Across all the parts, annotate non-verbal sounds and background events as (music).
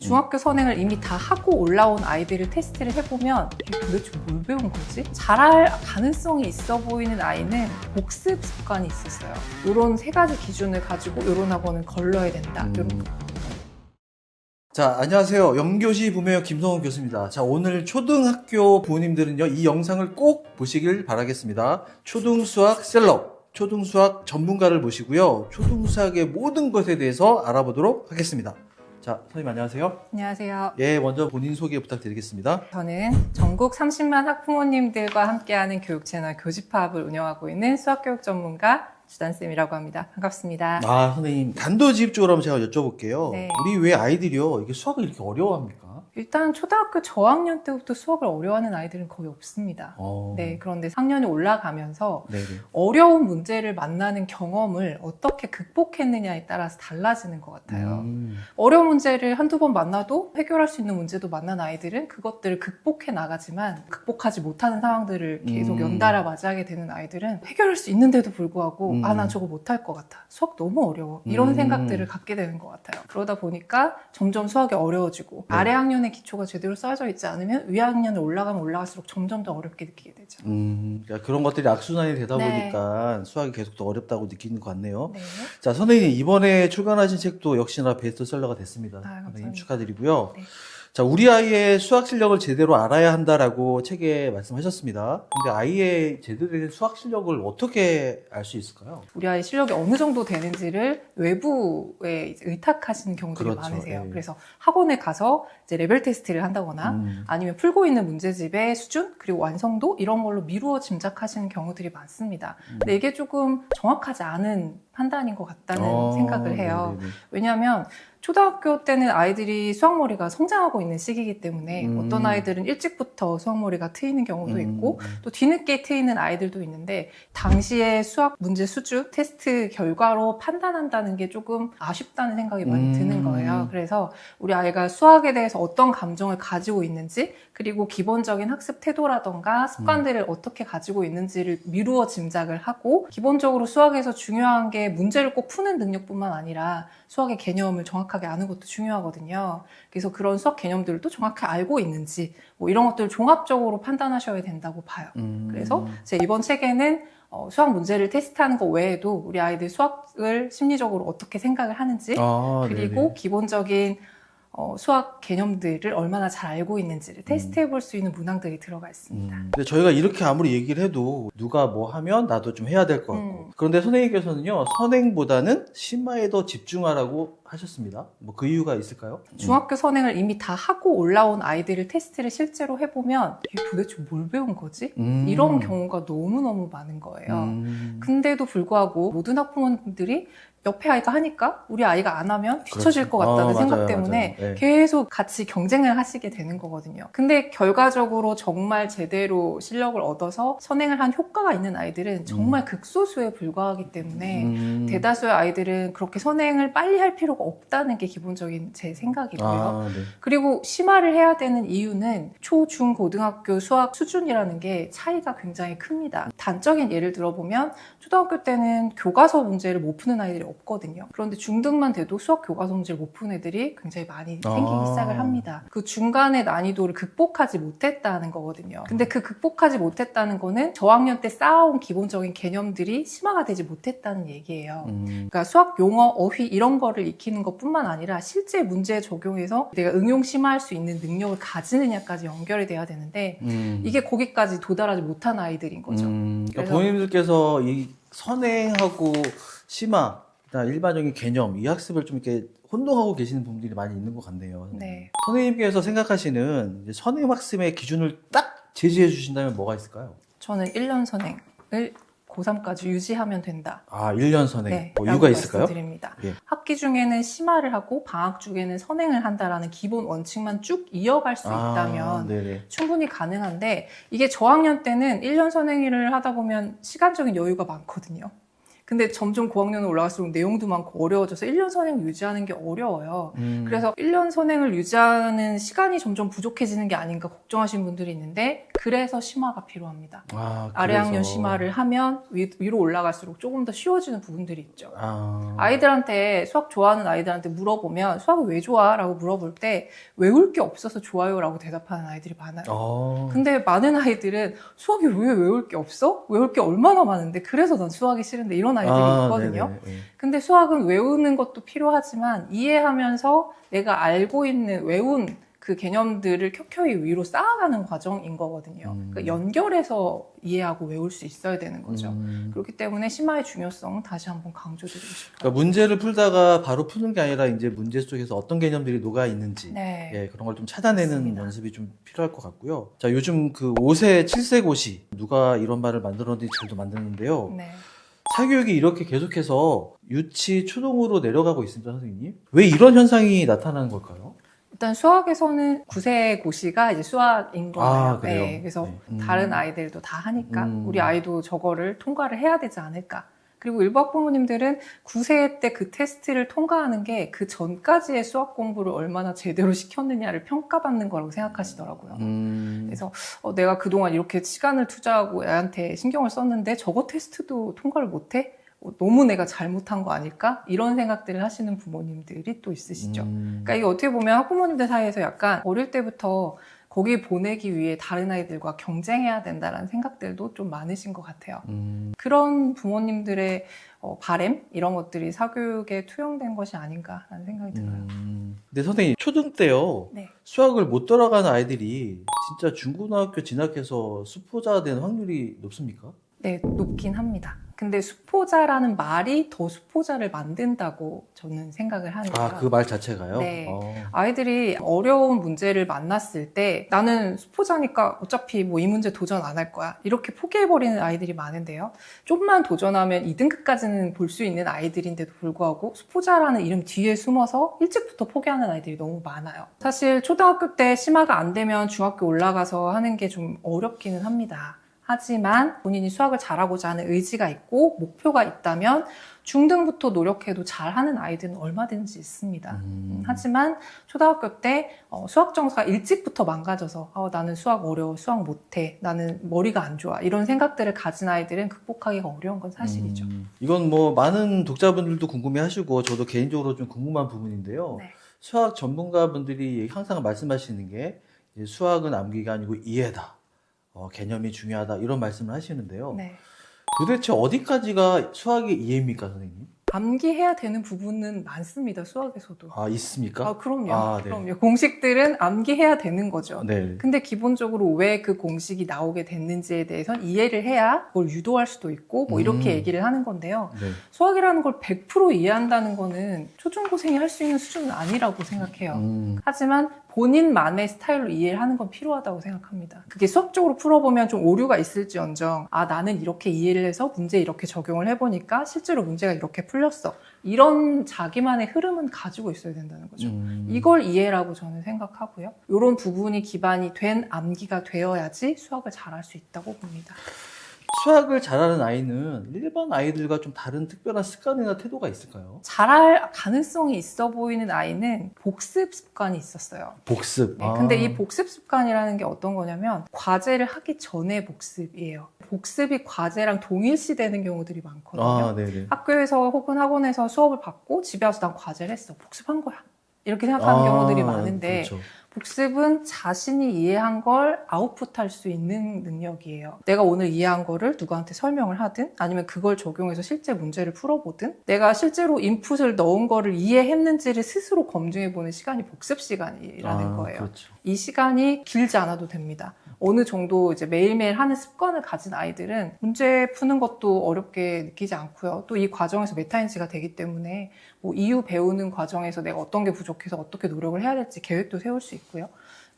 중학교 선행을 이미 다 하고 올라온 아이들을 테스트를 해보면 이게 도대체 뭘 배운 거지? 잘할 가능성이 있어 보이는 아이는 복습 습관이 있었어요. 이런 세 가지 기준을 가지고 이런 학원은 걸러야 된다. 음. 요런 자, 안녕하세요. 영교시 부모역 김성훈 교수입니다. 자, 오늘 초등학교 부모님들은요, 이 영상을 꼭 보시길 바라겠습니다. 초등수학 셀럽, 초등수학 전문가를 모시고요, 초등수학의 모든 것에 대해서 알아보도록 하겠습니다. 자, 선생님 안녕하세요. 안녕하세요. 예, 먼저 본인 소개 부탁드리겠습니다. 저는 전국 30만 학부모님들과 함께하는 교육 채널 교집합을 운영하고 있는 수학교육 전문가 주단쌤이라고 합니다. 반갑습니다. 아, 선생님, 단도직입적으로 한번 제가 여쭤볼게요. 네. 우리 왜 아이들이요, 이게 수학을 이렇게 어려워합니까? 일단 초등학교 저학년 때부터 수학을 어려워하는 아이들은 거의 없습니다. 어, 네, 그런데 학년이 올라가면서 네네. 어려운 문제를 만나는 경험을 어떻게 극복했느냐에 따라서 달라지는 것 같아요. 음, 어려운 문제를 한두 번 만나도 해결할 수 있는 문제도 만난 아이들은 그것들을 극복해 나가지만 극복하지 못하는 상황들을 계속 음. 연달아 맞이하게 되는 아이들은 해결할 수 있는데도 불구하고 음. 아, 난 저거 못할 것 같아. 수학 너무 어려워. 이런 음. 생각들을 갖게 되는 것 같아요. 그러다 보니까 점점 수학이 어려워지고 네. 아래 학년 의 기초가 제대로 쌓여져 있지 않으면 위 학년을 올라가면 올라갈수록 점점 더 어렵게 느끼게 되죠. 음, 그러니까 그런 것들이 악순환이 되다 네. 보니까 수학이 계속 더 어렵다고 느끼는 것 같네요. 네. 자, 선생님, 이번에 출간하신 책도 역시나 베스트셀러가 됐습니다. 아, 감사합니다. 선생님 축하드리고요. 네. 자, 우리 아이의 수학 실력을 제대로 알아야 한다라고 책에 말씀하셨습니다. 근데 아이의 제대로 된 수학 실력을 어떻게 알 수 있을까요? 우리 아이 실력이 어느 정도 되는지를 외부에 의탁하시는 경우들이 그렇죠. 많으세요. 예. 그래서 학원에 가서 이제 레벨 테스트를 한다거나 음, 아니면 풀고 있는 문제집의 수준 그리고 완성도 이런 걸로 미루어 짐작하시는 경우들이 많습니다. 음. 근데 이게 조금 정확하지 않은 판단인 것 같다는 어, 생각을 해요. 네네네. 왜냐하면 초등학교 때는 아이들이 수학머리가 성장하고 있는 시기이기 때문에 음. 어떤 아이들은 일찍부터 수학머리가 트이는 경우도 음, 있고 음. 또 뒤늦게 트이는 아이들도 있는데 당시에 수학 문제 수준 테스트 결과로 판단한다는 게 조금 아쉽다는 생각이 많이 음. 드는 거예요. 그래서 우리 아이가 수학에 대해서 어떤 감정을 가지고 있는지 그리고 기본적인 학습 태도라던가 습관들을 어떻게 가지고 있는지를 미루어 짐작을 하고 기본적으로 수학에서 중요한 게 문제를 꼭 푸는 능력뿐만 아니라 수학의 개념을 정확하게 아는 것도 중요하거든요. 그래서 그런 수학 개념들을 또 정확히 알고 있는지 뭐 이런 것들을 종합적으로 판단하셔야 된다고 봐요. 음. 그래서 제 이번 책에는 어, 수학 문제를 테스트하는 것 외에도 우리 아이들 수학을 심리적으로 어떻게 생각을 하는지 아, 그리고 네네. 기본적인 어, 수학 개념들을 얼마나 잘 알고 있는지를 테스트해 볼 수 있는 문항들이 들어가 있습니다. 음. 근데 저희가 이렇게 아무리 얘기를 해도 누가 뭐 하면 나도 좀 해야 될 것 같고 음. 그런데 선생님께서는요 선행보다는 심마에 더 집중하라고 하셨습니다. 뭐 그 이유가 있을까요? 중학교 선행을 이미 다 하고 올라온 아이들을 테스트를 실제로 해보면 이게 도대체 뭘 배운 거지? 음. 이런 경우가 너무너무 많은 거예요. 음. 근데도 불구하고 모든 학부모님들이 옆에 아이가 하니까 우리 아이가 안 하면 뒤처질 그렇죠. 것 같다는 아, 생각 맞아요, 때문에 맞아요. 네. 계속 같이 경쟁을 하시게 되는 거거든요. 근데 결과적으로 정말 제대로 실력을 얻어서 선행을 한 효과가 있는 아이들은 정말 극소수에 불과하기 때문에 음. 대다수의 아이들은 그렇게 선행을 빨리 할 필요가 없다는 게 기본적인 제 생각이고요. 아, 네. 그리고 심화를 해야 되는 이유는 초, 중, 고등학교 수학 수준이라는 게 차이가 굉장히 큽니다. 단적인 예를 들어보면 초등학교 때는 교과서 문제를 못 푸는 아이들이 없거든요. 그런데 중등만 돼도 수학 교과서 문제를 못 푸는 애들이 굉장히 많이 생기기 아. 시작을 합니다. 그 중간의 난이도를 극복하지 못했다는 거거든요. 근데 그 극복하지 못했다는 거는 저학년 때 쌓아온 기본적인 개념들이 심화가 되지 못했다는 얘기예요. 음. 그러니까 수학 용어, 어휘 이런 거를 익히는 것뿐만 아니라 실제 문제에 적용해서 내가 응용 심화할 수 있는 능력을 가지느냐까지 연결이 돼야 되는데 음. 이게 거기까지 도달하지 못한 아이들인 거죠. 음, 그러니까 부모님들께서 이 선행하고 심화, 일반적인 개념, 이 학습을 좀 이렇게 혼동하고 계시는 분들이 많이 있는 것 같네요. 네. 선생님께서 생각하시는 이제 선행 학습의 기준을 딱 제시해 주신다면 뭐가 있을까요? 저는 1년 선행을 고3까지 유지하면 된다. 아, 1년 선행. 네. 뭐 이유가 있을까요? 말씀드립니다. 예. 학기 중에는 심화를 하고 방학 중에는 선행을 한다라는 기본 원칙만 쭉 이어갈 수 아, 있다면 네네. 충분히 가능한데 이게 저학년 때는 1년 선행일을 하다 보면 시간적인 여유가 많거든요. 근데 점점 고학년으로 올라갈수록 내용도 많고 어려워져서 1년 선행 유지하는 게 어려워요. 음. 그래서 1년 선행을 유지하는 시간이 점점 부족해지는 게 아닌가 걱정하시는 분들이 있는데 그래서 심화가 필요합니다. 아, 아래. 학년 심화를 하면 위, 위로 올라갈수록 조금 더 쉬워지는 부분들이 있죠. 아. 아이들한테 수학 좋아하는 아이들한테 물어보면 수학을 왜 좋아? 라고 물어볼 때 외울 게 없어서 좋아요 라고 대답하는 아이들이 많아요. 어. 근데 많은 아이들은 수학이 왜 외울 게 없어? 외울 게 얼마나 많은데 그래서 난 수학이 싫은데 이런 아이들이 아, 있거든요. 네네, 네. 근데 수학은 외우는 것도 필요하지만 이해하면서 내가 알고 있는 외운 그 개념들을 켜켜이 위로 쌓아가는 과정인 거거든요. 음. 그러니까 연결해서 이해하고 외울 수 있어야 되는 거죠. 음. 그렇기 때문에 심화의 중요성 다시 한번 강조드리고 싶어요. 그러니까 문제를 풀다가 바로 푸는 게 아니라 이제 문제 속에서 어떤 개념들이 녹아 있는지 네. 예, 그런 걸 좀 찾아내는 맞습니다. 연습이 좀 필요할 것 같고요. 자, 요즘 그 5세, 7세 고시 누가 이런 말을 만들었는지 잘도 만드는데요. 네. 사교육이 이렇게 계속해서 유치, 초등으로 내려가고 있습니다, 선생님. 왜 이런 현상이 나타나는 걸까요? 일단 수학에서는 9세 고시가 이제 수학인 거예요. 아, 그래요? 네, 그래서 네. 음. 다른 아이들도 다 하니까 음. 우리 아이도 저거를 통과를 해야 되지 않을까. 그리고 일부 학부모님들은 9세 때 그 테스트를 통과하는 게 그 전까지의 수학 공부를 얼마나 제대로 시켰느냐를 평가받는 거라고 생각하시더라고요. 음, 그래서 어, 내가 그동안 이렇게 시간을 투자하고 애한테 신경을 썼는데 저거 테스트도 통과를 못해? 어, 너무 내가 잘못한 거 아닐까? 이런 생각들을 하시는 부모님들이 또 있으시죠. 음, 그러니까 이게 어떻게 보면 학부모님들 사이에서 약간 어릴 때부터 거기 보내기 위해 다른 아이들과 경쟁해야 된다라는 생각들도 좀 많으신 것 같아요. 음, 그런 부모님들의 어, 바램 이런 것들이 사교육에 투영된 것이 아닌가라는 생각이 들어요. 음. 근데 선생님, 초등 때요. 네. 수학을 못 돌아가는 아이들이 진짜 중고등학교 진학해서 수포자가 되는 확률이 높습니까? 네, 높긴 합니다. 근데 수포자라는 말이 더 수포자를 만든다고 저는 생각을 하는 거예요. 아, 그 말 자체가요? 네. 어. 아이들이 어려운 문제를 만났을 때 나는 수포자니까 어차피 뭐 이 문제 도전 안 할 거야. 이렇게 포기해버리는 아이들이 많은데요. 좀만 도전하면 2등급까지는 볼 수 있는 아이들인데도 불구하고 수포자라는 이름 뒤에 숨어서 일찍부터 포기하는 아이들이 너무 많아요. 사실 초등학교 때 심화가 안 되면 중학교 올라가서 하는 게 좀 어렵기는 합니다. 하지만 본인이 수학을 잘하고자 하는 의지가 있고 목표가 있다면 중등부터 노력해도 잘하는 아이들은 얼마든지 있습니다. 음. 음, 하지만 초등학교 때 어, 수학 정서가 일찍부터 망가져서 어, 나는 수학 어려워, 수학 못해, 나는 머리가 안 좋아 이런 생각들을 가진 아이들은 극복하기가 어려운 건 사실이죠. 음, 이건 뭐 많은 독자분들도 궁금해하시고 저도 개인적으로 좀 궁금한 부분인데요. 네. 수학 전문가분들이 항상 말씀하시는 게 수학은 암기가 아니고 이해다. 어, 개념이 중요하다. 이런 말씀을 하시는데요. 네. 도대체 어디까지가 수학의 이해입니까, 선생님? 암기해야 되는 부분은 많습니다. 수학에서도. 아, 있습니까? 아, 그럼요. 아, 네. 그럼요. 공식들은 암기해야 되는 거죠. 네. 근데 기본적으로 왜 그 공식이 나오게 됐는지에 대해선 이해를 해야 그걸 유도할 수도 있고 뭐 이렇게 음. 얘기를 하는 건데요. 네. 수학이라는 걸 100% 이해한다는 거는 초중고생이 할 수 있는 수준은 아니라고 생각해요. 음, 하지만 본인만의 스타일로 이해를 하는 건 필요하다고 생각합니다. 그게 수학적으로 풀어보면 좀 오류가 있을지언정, 아, 나는 이렇게 이해를 해서 문제 이렇게 적용을 해보니까 실제로 문제가 이렇게 풀 렸어. 이런 자기만의 흐름은 가지고 있어야 된다는 거죠. 음. 이걸 이해라고 저는 생각하고요. 이런 부분이 기반이 된 암기가 되어야지 수학을 잘할 수 있다고 봅니다. 수학을 잘하는 아이는 일반 아이들과 좀 다른 특별한 습관이나 태도가 있을까요? 잘할 가능성이 있어 보이는 아이는 복습 습관이 있었어요. 복습. 네, 아. 근데 이 복습 습관이라는 게 어떤 거냐면 과제를 하기 전에 복습이에요. 복습이 과제랑 동일시 되는 경우들이 많거든요. 아, 네네. 학교에서 혹은 학원에서 수업을 받고 집에 와서 난 과제를 했어. 복습한 거야. 이렇게 생각하는 아, 경우들이 많은데 그렇죠. 복습은 자신이 이해한 걸 아웃풋할 수 있는 능력이에요. 내가 오늘 이해한 거를 누구한테 설명을 하든 아니면 그걸 적용해서 실제 문제를 풀어보든 내가 실제로 인풋을 넣은 거를 이해했는지를 스스로 검증해보는 시간이 복습 시간이라는 아, 거예요. 그렇죠. 이 시간이 길지 않아도 됩니다. 어느 정도 이제 매일매일 하는 습관을 가진 아이들은 문제 푸는 것도 어렵게 느끼지 않고요. 또 이 과정에서 메타인지가 되기 때문에 뭐 이유 배우는 과정에서 내가 어떤 게 부족해서 어떻게 노력을 해야 될지 계획도 세울 수 있고 있고요.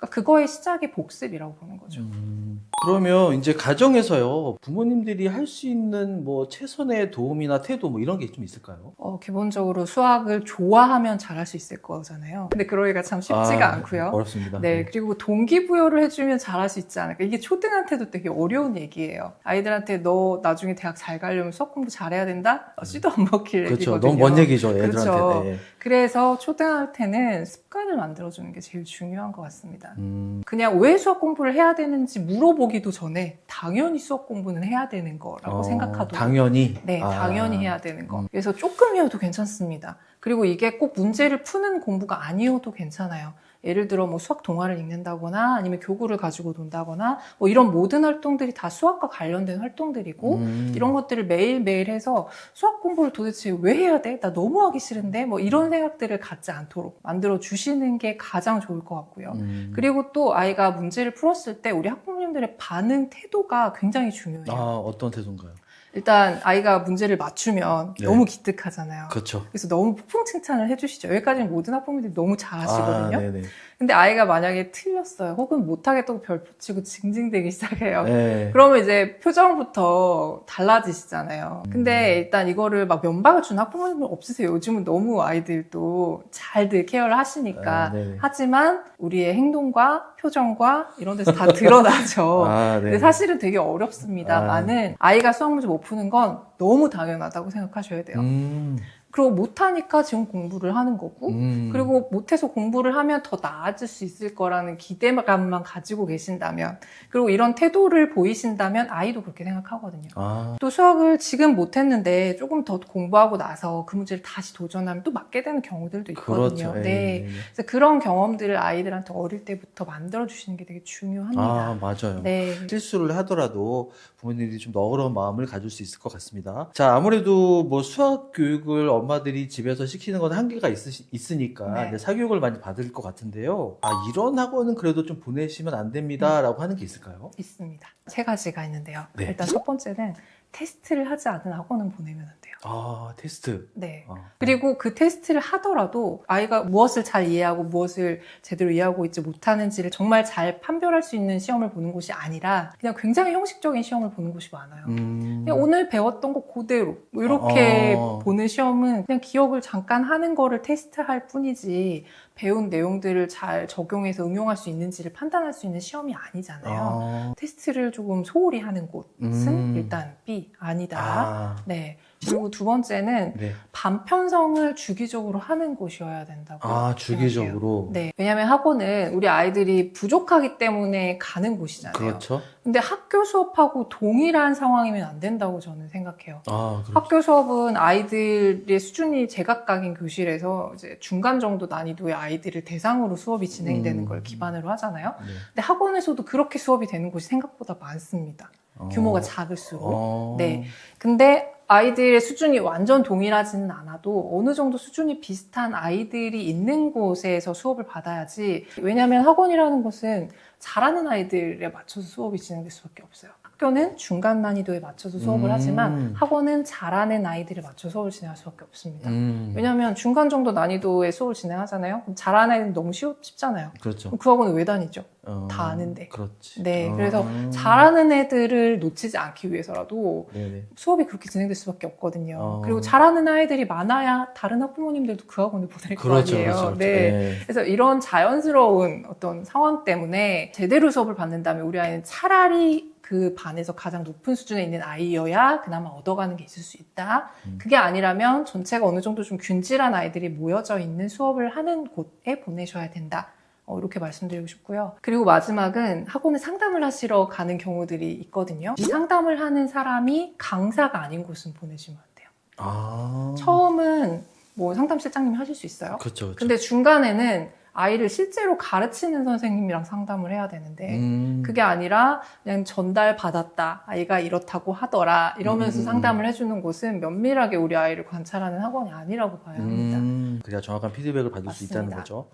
그러니까 그거의 시작이 복습이라고 보는 거죠. 음, 그러면 이제 가정에서요 부모님들이 할 수 있는 뭐 최선의 도움이나 태도 뭐 이런 게 좀 있을까요? 어, 기본적으로 수학을 좋아하면 잘할 수 있을 거잖아요. 근데 그러기가 참 쉽지가 아, 않고요. 어렵습니다. 네, 그리고 동기부여를 해주면 잘할 수 있지 않을까. 이게 초등한테도 되게 어려운 얘기예요. 아이들한테 너 나중에 대학 잘 가려면 수학 공부 잘해야 된다? 어, 씨도 안 먹힐 그렇죠. 얘기거든요. 너무 먼 얘기죠 애들한테. 그렇죠. 네. 그래서 초등한테는 습관을 만들어주는 게 제일 중요한 것 같습니다. 음, 그냥 왜 수학 공부를 해야 되는지 물어보기도 전에 당연히 수학 공부는 해야 되는 거라고 어, 생각하도록 당연히. 네, 아, 당연히 해야 되는 거. 음. 그래서 조금이어도 괜찮습니다. 그리고 이게 꼭 문제를 푸는 공부가 아니어도 괜찮아요. 예를 들어 뭐 수학 동화를 읽는다거나 아니면 교구를 가지고 논다거나 뭐 이런 모든 활동들이 다 수학과 관련된 활동들이고 음. 이런 것들을 매일매일 해서 수학 공부를 도대체 왜 해야 돼? 나 너무 하기 싫은데? 뭐 이런 생각들을 갖지 않도록 만들어 주시는 게 가장 좋을 것 같고요. 음. 그리고 또 아이가 문제를 풀었을 때 우리 학부모님들의 반응 태도가 굉장히 중요해요. 아 어떤 태도인가요? 일단 아이가 문제를 맞추면 네. 너무 기특하잖아요. 그렇죠. 그래서 너무 폭풍 칭찬을 해주시죠. 여기까지는 모든 학부모님들이 너무 잘하시거든요. 아, 네네. 근데 아이가 만약에 틀렸어요. 혹은 못하겠다고 별 붙이고 징징대기 (laughs) 시작해요. 네. 그러면 이제 표정부터 달라지시잖아요. 근데 일단 이거를 막 면박을 주는 학부모님은 없으세요. 요즘은 너무 아이들도 잘들 케어를 하시니까. 아. 하지만 우리의 행동과 표정과 이런 데서 다 드러나죠. (laughs) 아, 네. 근데 사실은 되게 어렵습니다만은 아 이가 수학 문제 못 푸는 건 너무 당연하다고 생각하셔야 돼요. 음, 그리고 못하니까 지금 공부를 하는 거고 음. 그리고 못해서 공부를 하면 더 나아질 수 있을 거라는 기대감만 가지고 계신다면 그리고 이런 태도를 보이신다면 아이도 그렇게 생각하거든요. 아, 또 수학을 지금 못했는데 조금 더 공부하고 나서 그 문제를 다시 도전하면 또 맞게 되는 경우들도 있거든요. 그렇죠. 예, 네. 예, 예. 그래서 그런 경험들을 아이들한테 어릴 때부터 만들어 주시는 게 되게 중요합니다. 아, 맞아요. 네. 실수를 하더라도 부모님들이 좀 너그러운 마음을 가질 수 있을 것 같습니다. 자, 아무래도 뭐 수학 교육을 엄마들이 집에서 시키는 건 한계가 있으시, 있으니까 네. 사교육을 많이 받을 것 같은데요. 아, 이런 학원은 그래도 좀 보내시면 안 됩니다라고 하는 게 있을까요? 있습니다. 세 가지가 있는데요. 네. 일단 첫 번째는 테스트를 하지 않은 학원은 보내면 안 돼요. 아, 테스트. 네. 아, 그리고 그 테스트를 하더라도 아이가 무엇을 잘 이해하고 무엇을 제대로 이해하고 있지 못하는지를 정말 잘 판별할 수 있는 시험을 보는 곳이 아니라 그냥 굉장히 형식적인 시험을 보는 곳이 많아요. 음. 그냥 오늘 배웠던 거 그대로 뭐 이렇게 어. 보는 시험은 그냥 기억을 잠깐 하는 거를 테스트할 뿐이지 배운 내용들을 잘 적용해서 응용할 수 있는지를 판단할 수 있는 시험이 아니잖아요. 아, 테스트를 조금 소홀히 하는 곳은 음. 일단 B 아니다. 아, 네. 그리고 두 번째는 네. 반편성을 주기적으로 하는 곳이어야 된다고. 아, 생각해요. 주기적으로. 네. 왜냐하면 학원은 우리 아이들이 부족하기 때문에 가는 곳이잖아요. 그렇죠. 근데 학교 수업하고 동일한 상황이면 안 된다고 저는 생각해요. 아, 그렇죠. 학교 수업은 아이들의 수준이 제각각인 교실에서 이제 중간 정도 난이도의 아이들을 대상으로 수업이 진행되는 음. 걸 기반으로 하잖아요. 네. 근데 학원에서도 그렇게 수업이 되는 곳이 생각보다 많습니다. 규모가 어. 작을수록. 어. 네. 근데 아이들의 수준이 완전 동일하지는 않아도 어느 정도 수준이 비슷한 아이들이 있는 곳에서 수업을 받아야지. 왜냐하면 학원이라는 것은 잘하는 아이들에 맞춰서 수업이 진행될 수밖에 없어요. 학교는 중간 난이도에 맞춰서 수업을 음. 하지만 학원은 잘하는 아이들에 맞춰 수업을 진행할 수밖에 없습니다. 음. 왜냐하면 중간 정도 난이도의 수업을 진행하잖아요. 그럼 잘하는 애는 너무 쉬, 쉽잖아요. 그렇죠. 그 학원은 왜 다니죠? 어, 다 아는데. 그렇지. 네, 어. 그래서 잘하는 애들을 놓치지 않기 위해서라도 네네. 수업이 그렇게 진행될 수밖에 없거든요. 어. 그리고 잘하는 아이들이 많아야 다른 학부모님들도 그 학원을 보낼 거 그렇죠, 아니에요. 그렇죠, 그렇죠. 네. 네. 그래서 이런 자연스러운 어떤 상황 때문에 제대로 수업을 받는다면 우리 아이는 차라리 그 반에서 가장 높은 수준에 있는 아이여야 그나마 얻어가는 게 있을 수 있다. 음. 그게 아니라면 전체가 어느 정도 좀 균질한 아이들이 모여져 있는 수업을 하는 곳에 보내셔야 된다. 어, 이렇게 말씀드리고 싶고요. 그리고 마지막은 학원에 상담을 하시러 가는 경우들이 있거든요. 이 상담을 하는 사람이 강사가 아닌 곳은 보내시면 안 돼요. 아. 처음은 뭐 상담 실장님이 하실 수 있어요. 그렇죠. 그렇죠. 근데 중간에는 아이를 실제로 가르치는 선생님이랑 상담을 해야 되는데 음. 그게 아니라 그냥 전달 받았다 아이가 이렇다고 하더라 이러면서 음. 상담을 해주는 곳은 면밀하게 우리 아이를 관찰하는 학원이 아니라고 봐야 합니다. 음, 그래야 정확한 피드백을 받을 수 맞습니다. 있다는 거죠.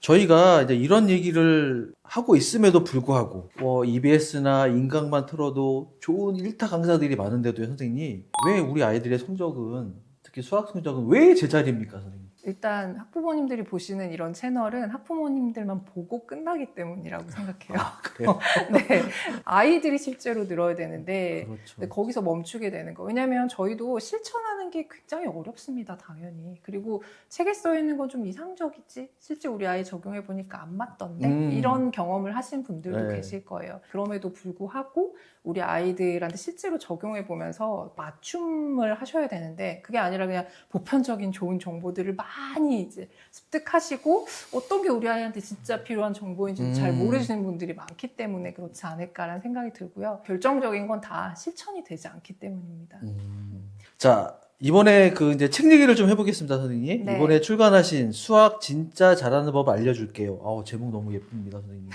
저희가 이제 이런 얘기를 하고 있음에도 불구하고 뭐 EBS나 인강만 틀어도 좋은 일타 강사들이 많은데도 선생님 왜 우리 아이들의 성적은 특히 수학 성적은 왜 제자리입니까 선생님? 일단 학부모님들이 보시는 이런 채널은 학부모님들만 보고 끝나기 때문이라고 생각해요. 아, 그래요? (laughs) 네. 아이들이 실제로 늘어야 되는데 그렇죠. 네, 거기서 멈추게 되는 거. 왜냐면 저희도 실천하는 게 굉장히 어렵습니다, 당연히. 그리고 책에 써 있는 건 좀 이상적이지. 실제 우리 아이 적용해 보니까 안 맞던데. 음. 이런 경험을 하신 분들도 네. 계실 거예요. 그럼에도 불구하고 우리 아이들한테 실제로 적용해 보면서 맞춤을 하셔야 되는데 그게 아니라 그냥 보편적인 좋은 정보들을 많이 이제 습득하시고 어떤 게 우리 아이한테 진짜 필요한 정보인지 잘 음. 모르시는 분들이 많기 때문에 그렇지 않을까라는 생각이 들고요. 결정적인 건 다 실천이 되지 않기 때문입니다. 음. 자, 이번에 그 이제 책 얘기를 좀 해보겠습니다, 선생님. 네. 이번에 출간하신 수학 진짜 잘하는 법 알려줄게요. 아우, 제목 너무 예쁩니다, 선생님.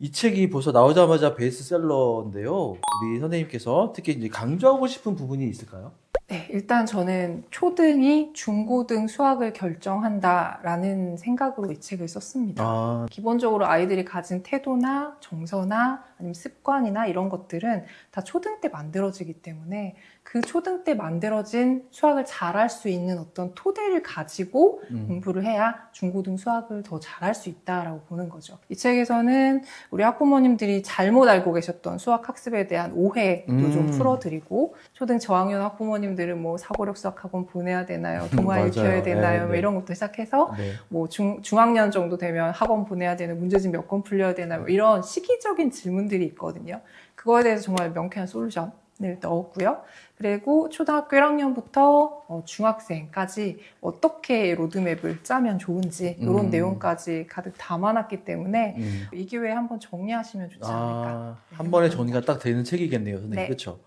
이 책이 벌써 나오자마자 베스트셀러인데요. 우리 선생님께서 특히 이제 강조하고 싶은 부분이 있을까요? 네, 일단 저는 초등이 중고등 수학을 결정한다라는 생각으로 이 책을 썼습니다. 아, 기본적으로 아이들이 가진 태도나 정서나 아니면 습관이나 이런 것들은 다 초등 때 만들어지기 때문에 그 초등 때 만들어진 수학을 잘할 수 있는 어떤 토대를 가지고 음. 공부를 해야 중고등 수학을 더 잘할 수 있다라고 보는 거죠. 이 책에서는 우리 학부모님들이 잘못 알고 계셨던 수학 학습에 대한 오해도 음. 좀 풀어드리고 초등 저학년 학부모님 들은 뭐 사고력 수학 학원 보내야 되나요? 동화 맞아요. 읽혀야 되나요? 네, 뭐 네. 이런 것부터 시작해서 네. 뭐 중, 중학년 정도 되면 학원 보내야 되는 문제집 몇 권 풀려야 되나 뭐 이런 시기적인 질문들이 있거든요. 그거에 대해서 정말 명쾌한 솔루션을 넣었고요. 그리고 초등학교 1학년부터 어, 중학생까지 어떻게 로드맵을 짜면 좋은지 이런 음. 내용까지 가득 담아놨기 때문에 음. 이 기회에 한번 정리하시면 좋지 않을까. 아, 한 번에 정리가 딱 되는 책이겠네요, 선생님. 네. 그렇죠?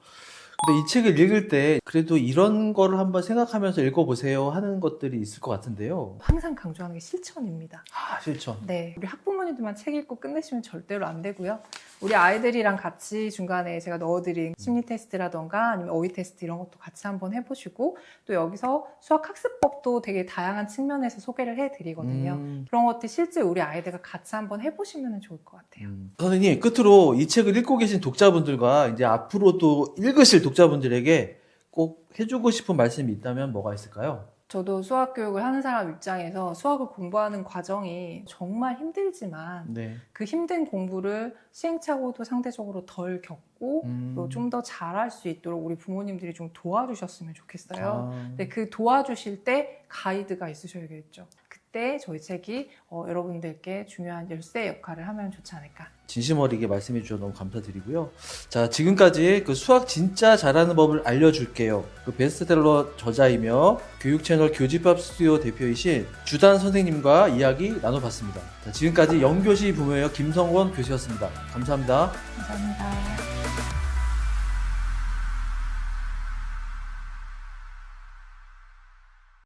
근데 이 책을 읽을 때 그래도 이런 거를 한번 생각하면서 읽어보세요 하는 것들이 있을 것 같은데요. 항상 강조하는 게 실천입니다. 아, 실천. 네, 우리 학부모님들만 책 읽고 끝내시면 절대로 안 되고요. 우리 아이들이랑 같이 중간에 제가 넣어드린 심리 테스트라던가 아니면 어휘 테스트 이런 것도 같이 한번 해보시고 또 여기서 수학 학습법도 되게 다양한 측면에서 소개를 해드리거든요. 음. 그런 것들 실제 우리 아이들과 같이 한번 해보시면 좋을 것 같아요. 음. 선생님, 끝으로 이 책을 읽고 계신 독자분들과 이제 앞으로 또 읽으실 독자분들에게 꼭 해주고 싶은 말씀이 있다면 뭐가 있을까요? 저도 수학 교육을 하는 사람 입장에서 수학을 공부하는 과정이 정말 힘들지만 네. 그 힘든 공부를 시행착오도 상대적으로 덜 겪고 음. 또좀더 잘할 수 있도록 우리 부모님들이 좀 도와주셨으면 좋겠어요. 아. 근데 그 도와주실 때 가이드가 있으셔야겠죠. 그때 저희 책이 어, 여러분들께 중요한 열쇠 역할을 하면 좋지 않을까. 진심 어리게 말씀해 주셔서 너무 감사드리고요. 자, 지금까지 그 수학 진짜 잘하는 법을 알려줄게요. 그 베스트셀러 저자이며 교육 채널 교집합 스튜디오 대표이신 주단 선생님과 이야기 나눠봤습니다. 자, 지금까지 영교시 부모여 김성원 교수였습니다. 감사합니다. 감사합니다.